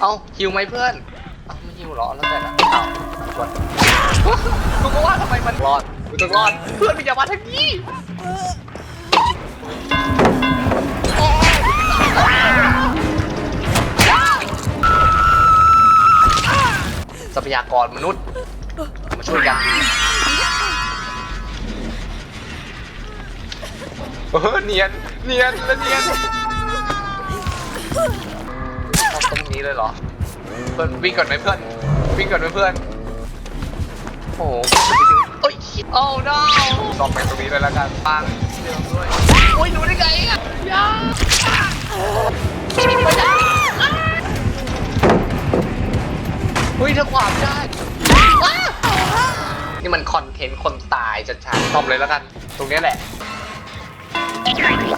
เอ้าฮิวไหมเพื่อน เอาไม่ฮิวหรอแล้วแต่ละเอากดกูก็ว่าทำไมมันรอดกูต้องรอด เพื่อนมึงอย่ามาทางนี้ทรัพยากรมนุษย์ มาช่วยกันเออเนียน เนียน แล้วเนียน นี้เลยเหรอ เพื่อนวิ่งก่อนไหมเพื่อนวิ่งก่อนไหมเพื่อนโอ้โหเอ้ยโอ้ no ลองไปตรงนี้เลยแล้วกันปังเดิมด้วยโอ้ยรู้ได้ไงอะอยาไม่ได้เฮ้ยเธอขวางได้อ้านี่มันคอนเทนต์คนตายชัดๆตอบเลยแล้วกัน ตรงนี้แหละ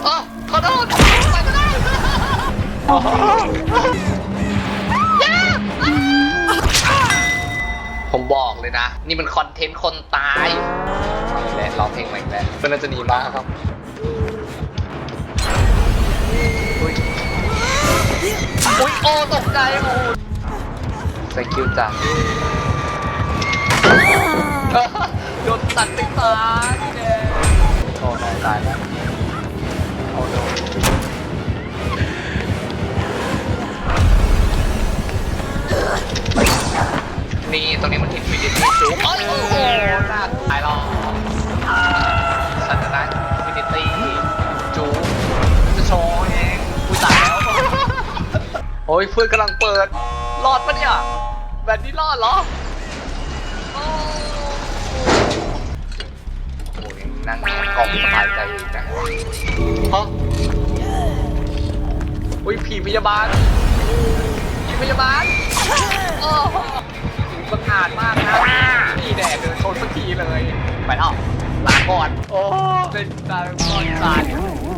อ๋อขอโทษไปก็ได้ เลยนะ นี่มันคอนเทนต์คนตายเอาอีกแล้วร้องเพลงใหม่อีกแล้วเพื่อนน่าจะดีมากครับอุ้ยอุ้ยโอตกใจโอ้ใส่คิวจ้ะโดนตัดไฟฟ้านี่แน่โอ้นายตายแล้ว นี่ตรงนี้มันอินฟินิตี้จูโอ้ยโอ้โหน่าตายหรอกฉันจะได้อินฟินิตี้จูจะโชว์เองอุ้ยตายแล้วโอ้ยเพื่อนกำลังเปิดรอดปะเนี่ยแบบนี้รอดเหรอโอ้โหยังนั่งกองสบายใจอยู่นะฮะอุ้ยผีพยาบาลผีพยาบาลโอ้ กทีเลยไปแล้วลาก่อน โอ้เป็นการก่อนสาย